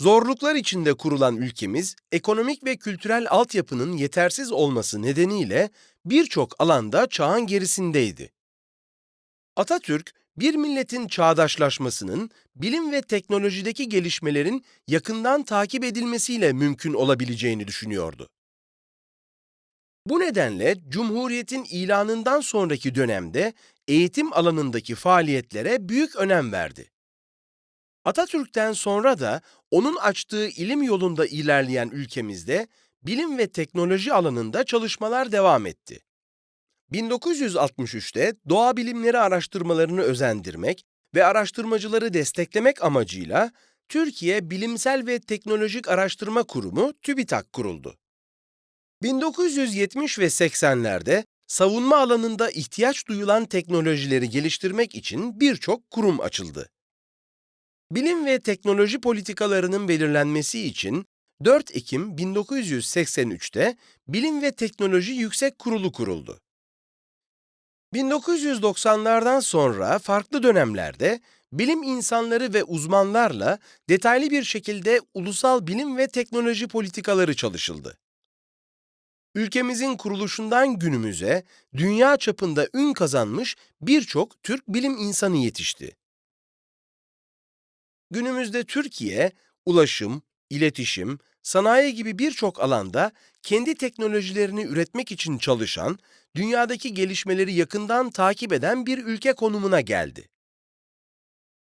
Zorluklar içinde kurulan ülkemiz, ekonomik ve kültürel altyapının yetersiz olması nedeniyle birçok alanda çağın gerisindeydi. Atatürk, bir milletin çağdaşlaşmasının, bilim ve teknolojideki gelişmelerin yakından takip edilmesiyle mümkün olabileceğini düşünüyordu. Bu nedenle Cumhuriyet'in ilanından sonraki dönemde eğitim alanındaki faaliyetlere büyük önem verdi. Atatürk'ten sonra da onun açtığı ilim yolunda ilerleyen ülkemizde bilim ve teknoloji alanında çalışmalar devam etti. 1963'te doğa bilimleri araştırmalarını özendirmek ve araştırmacıları desteklemek amacıyla Türkiye Bilimsel ve Teknolojik Araştırma Kurumu TÜBİTAK kuruldu. 1970 ve 80'lerde savunma alanında ihtiyaç duyulan teknolojileri geliştirmek için birçok kurum açıldı. Bilim ve teknoloji politikalarının belirlenmesi için 4 Ekim 1983'te Bilim ve Teknoloji Yüksek Kurulu kuruldu. 1990'lardan sonra farklı dönemlerde bilim insanları ve uzmanlarla detaylı bir şekilde ulusal bilim ve teknoloji politikaları çalışıldı. Ülkemizin kuruluşundan günümüze dünya çapında ün kazanmış birçok Türk bilim insanı yetişti. Günümüzde Türkiye, ulaşım, iletişim, sanayi gibi birçok alanda kendi teknolojilerini üretmek için çalışan, dünyadaki gelişmeleri yakından takip eden bir ülke konumuna geldi.